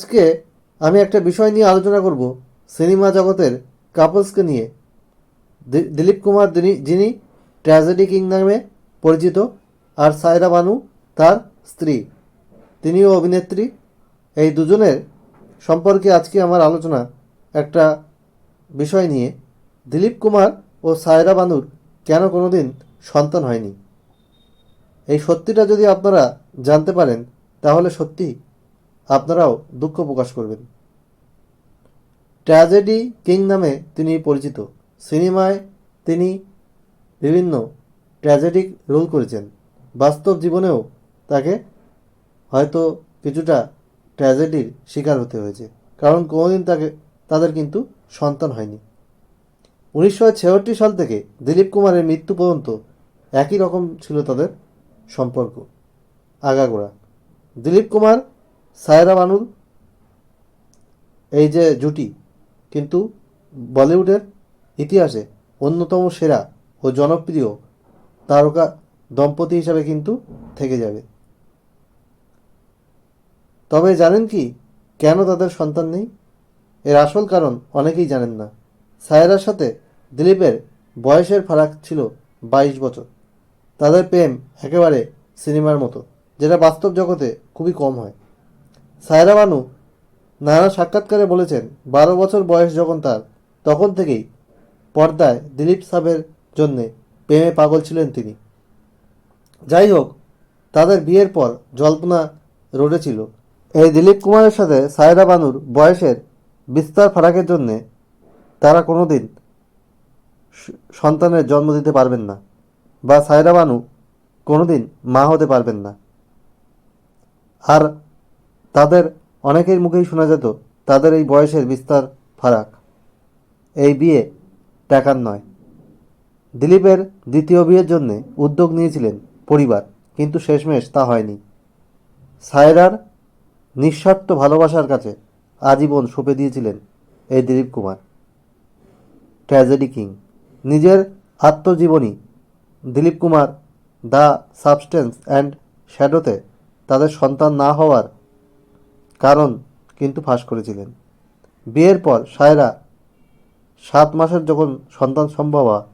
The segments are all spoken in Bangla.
আজকে আমি একটা বিষয় নিয়ে আলোচনা করব, সিনেমা জগতের কাপলসকে নিয়ে। দিলীপ কুমার যিনি ট্র্যাজেডি কিং নামে পরিচিত, আর সায়রা বানু তার স্ত্রী। তিনিও অভিনেত্রী। এই দুজনের সম্পর্কে আজকে আমার আলোচনা একটা বিষয় নিয়ে। দিলীপ কুমার ও সায়রা বানুর কেন কোনোদিন সন্তান হয়নি? এই সত্যিটা যদি আপনারা জানতে পারেন, তাহলে সত্যি আপনারাও দুঃখ প্রকাশ করবেন। ট্র্যাজেডি কিং নামে তিনি পরিচিত। সিনেমায় তিনি বিভিন্ন ট্র্যাজেডিক রোল করেছেন। বাস্তব জীবনেও তাকে হয়তো কিছুটা ট্র্যাজেডির শিকার হতে হয়েছে। কারণ কোনোদিন তাকে, তাদের কিন্তু সন্তান হয়নি। উনিশশো ছেষট্টি সাল থেকে দিলীপ কুমারের মৃত্যু পর্যন্ত একই রকম ছিল তাদের সম্পর্ক। আগাগোড়া। দিলীপ কুমার সায়রা বানুর এই যে জুটি, কিন্তু বলিউডের ইতিহাসে অন্যতম সেরা ও জনপ্রিয় তারকা দম্পতি হিসাবে কিন্তু থেকে যাবে। তবে জানেন কি কেন তাদের সন্তান নেই? এর আসল কারণ অনেকেই জানেন না। সায়রার সাথে দিলীপের বয়সের ফারাক ছিল বাইশ বছর। তাদের প্রেম একেবারে সিনেমার মতো, যেটা বাস্তব জগতে খুবই কম হয়। সায়রা বানু নানা সাক্ষাৎকারে বলেছেন, বারো বছর বয়স যখন তার, তখন থেকেই পর্দায় দিলীপ সাহেবের জন্যে প্রেমে পাগল ছিলেন তিনি। যাই হোক, তাদের বিয়ের পর জল্পনা রটেছিল এই দিলীপ কুমারের সাথে সায়রা বানুর বয়সের বিস্তার ফারাকের জন্যে তারা কোনোদিন স- সন্তানের জন্ম দিতে পারবেন না বা সায়রা বানু কোনোদিন মা হতে পারবেন না। আর তাদের অনেকের মুখেই শোনা যেত, তাদের এই বয়সের বিস্তার ফারাক। এই বিয়ে টাকার নয়। দিলীপের দ্বিতীয় বিয়ের জন্যে উদ্যোগ নিয়েছিলেন পরিবার, কিন্তু শেষমেশ তা হয়নি। সায়রার নিঃস্বার্থ ভালোবাসার কাছে আজীবন সঁপে দিয়েছিলেন এই দিলীপ কুমার। Tragedy king. নিজের আত্মজীবনী Dilip Kumar the substance and শ্যাডোতে তাদের সন্তান না হওয়ার কারণ কিন্তু ফাঁস করেছিলেন। বিয়ের পর সায়রা সাত মাসের যখন সন্তান সম্ভব হয়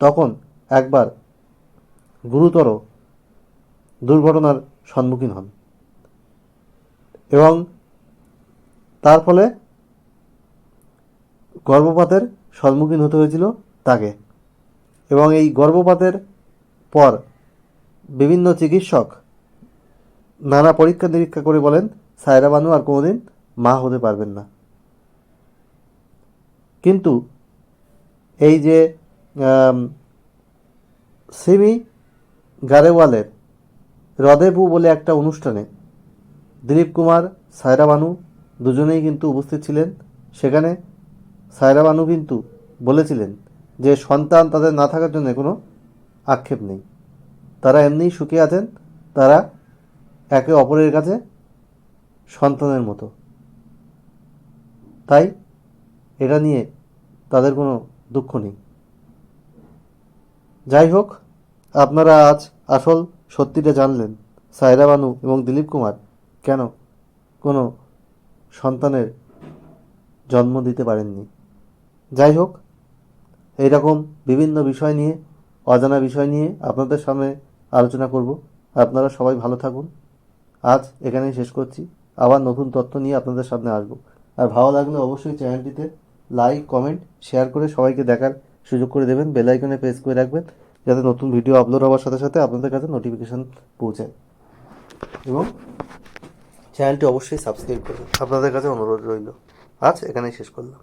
তখন একবার গুরুতর দুর্ঘটনার সম্মুখীন হন এবং তার ফলে গর্ভপাতের সম্মুখীন হতে হয়েছিল তাকে এবং এই গর্ভপাতের পর বিভিন্ন চিকিৎসক নানা পরীক্ষা নিরীক্ষা করে বলেন সায়রা বানু আর কোনোদিন মা হতে পারবেন না। কিন্তু এই যে সিমি গারেওয়ালের হ্রদেবু বলে একটা অনুষ্ঠানে দিলীপ কুমার, সায়রা বানু দুজনেই কিন্তু উপস্থিত ছিলেন। সেখানে সায়রা বানু কিন্তু বলেছিলেন যে, সন্তান তাদের না থাকার জন্য কোনো আক্ষেপ নেই। তারা এমনিই সুখে আছেন, তারা একে অপরের কাছে সন্তানের মতো। তাই এটা নিয়ে তাদের কোনো দুঃখ নেই। যাই হোক, আপনারা আজ আসল সত্যিটা জানলেন, সায়রা বানু এবং দিলীপ কুমার কেন কোনো সন্তানের জন্ম দিতে পারেননি। যাই হোক, এইরকম বিভিন্ন বিষয় নিয়ে, অজানা বিষয় নিয়ে আপনাদের সামনে আলোচনা করব। আপনারা সবাই ভালো থাকুন। আজ এখানেই শেষ করছি। আবার নতুন তথ্য নিয়ে আপনাদের সামনে আসব। আর ভালো লাগলে অবশ্যই চ্যানেলটিতে লাইক, কমেন্ট, শেয়ার করে সবাইকে দেখার সুযোগ করে দেবেন। বেল আইকনে প্রেস করে রাখবেন, যাতে নতুন ভিডিও আপলোড হওয়ার সাথে সাথে আপনাদের কাছে নোটিফিকেশান পৌঁছায়। এবং চ্যানেলটি অবশ্যই সাবস্ক্রাইব করবেন আপনাদের কাছে অনুরোধ রইল। আজ এখানেই শেষ করলাম।